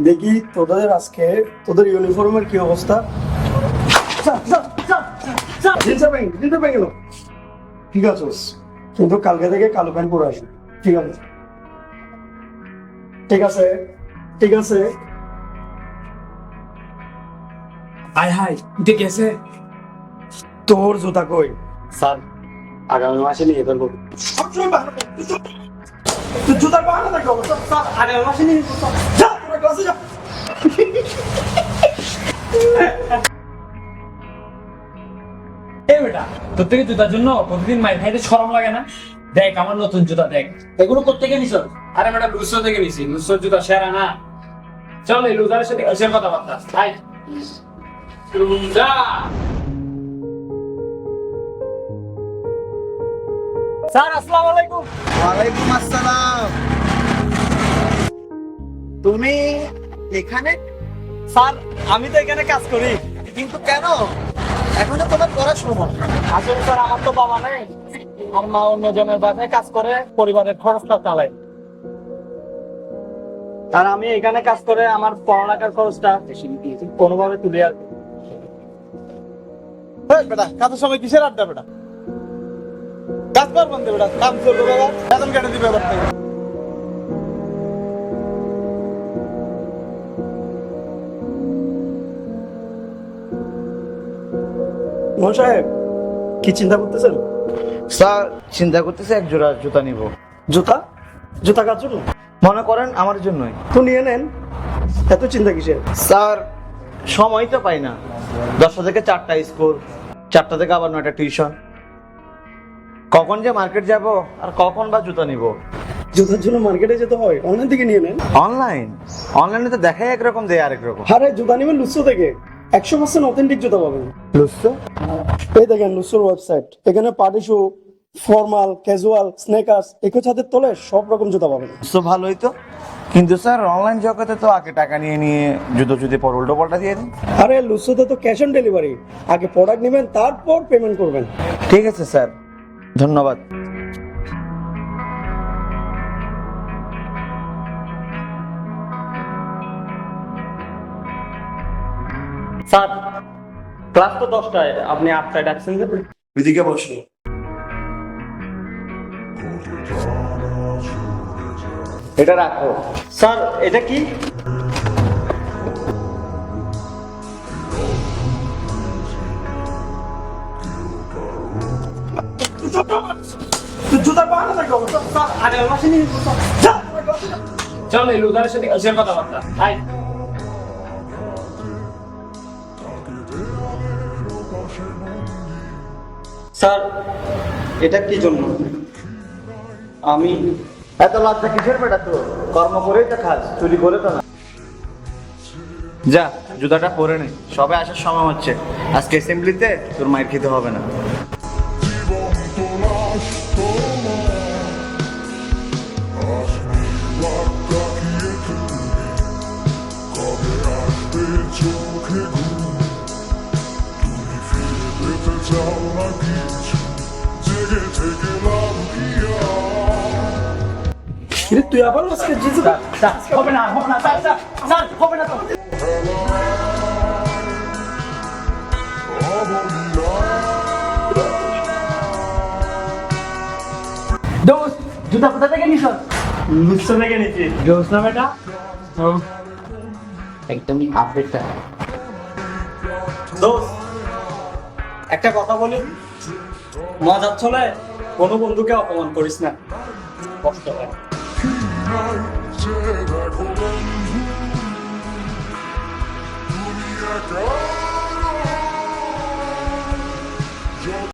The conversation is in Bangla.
দেখি তোদের আজকে তোদের ইউনিফর্মের কি অবস্থা। ঠিক আছে কিন্তু কালকে থেকে কালো প্যান্ট পরে আসবে। ঠিক আছে। ঠিক আছে ঠিক আছে। আয় হাই এটা গেছে তোর জুতা কই? স্যার আগামী মাসে নিয়ে। তুই জুতার বাহানা দেখো। আগামী মাসে নিয়ে তোরা ক্লাসে যা। এই বেটা তোর থেকে জুতার জন্য প্রতিদিন মাইর খাইতে শরম লাগে না? দেখ আমার নতুন জুতা দেখ। এগুলো কোথেকে নিছ? আরে বেটা লুসো থেকে নিছি। লুসোর জুতা সেরা না। চল এই লুজারের সাথে কিসের কথাবার্তা? হাই স্যার আসসালামু আলাইকুম। ওয়ালাইকুম আসসালাম। তুমি এখানে? স্যার, আমি তো এখানে কাজ করি। কিন্তু কেন? এখনও তোমার পড়াশোনা আসলে স্যার, আমার তো বাবা নেই। আর মা অন্য জনের বাসায় কাজ করে, পরিবারের খরচটা চালায়। আর আমি এখানে কাজ করে, আমার পড়ালেখার খরচটা কোনোভাবে তুলে আর বেটা, কাজের সময় কিসের আড্ডা বেটা? কাজ করবেন তো বেটা, কাম করবে বাবা বেতন কেটে দিবে এবার মোহন সাহেব কি চিন্তা করতেছেন? স্যার চিন্তা করতেছে এক জোড়া জুতা নিব। জুতা? জুতা কার জন্য? মনে করেন আমার জন্যই। তো নিয়ে নেন। এত চিন্তা কিসের? স্যার সময় তো পাই না। দশটা থেকে চারটা স্কুল চারটা থেকে আবার নয়টা টিউশন। কখন যে মার্কেট যাব আর কখন বা জুতা নিব। জুতার জন্য মার্কেটে যেতে হয়। অনলাইন থেকে নিয়ে নেন। অনলাইন? অনলাইনে তো দেখাই একরকম দেয় আরেক রকম। আরে জুতা নেবেন লুচ্ছ থেকে। একশো পার্সেন্ট অথেন্টিক জুতা পাবেন। লুসো এই দেখেন লুসোর ওয়েবসাইট এখানে party shoe formal casual sneakers একই ছাদের তলে সব রকম জুতা পাবেন। তো ভালোই তো। কিন্তু স্যার অনলাইন জগতে তো আগে টাকা নিয়ে নিয়ে জুতো জুতি পর উল্টো পাল্টা দিয়ে দিন। আরে লুসোতে তো ক্যাশ অন ডেলিভারি আগে প্রোডাক্ট নেবেন তারপর পেমেন্ট করবেন। ঠিক আছে স্যার। ধন্যবাদ। স্যার ক্লাস তো দশটায় আপনি আটটায় ডাকছেন যে? এদিকে বসুন। এটা রাখো। স্যার এটা কি? চল এই লুজারের সাথে কিসের কথাবার্তা হাই। স্যার এটা কি জন্য? আমি এত লজ্জা কিসের বেটা তো কর্ম করেই তো খাস চুরি করে তো না। যা জুতাটা পরে নে। সবে আসার সময় হচ্ছে। আজকে অ্যাসেম্বলিতে তোর মাইর খেতে হবে না। কিরে, তুই আবার আজকে জিন্স হবে না হবে না স্যার স্যার হবে না তো। দোস্ত জুতা কোথা থেকে নিস লুচ্ছা থেকে নিচ্ছি। দোস্ত না বেটা? একদম আপডেটটা দোস্ত একটা কথা বলি? মজা চলে কোনো বন্ধুকে অপমান করিস না। কষ্ট হয়।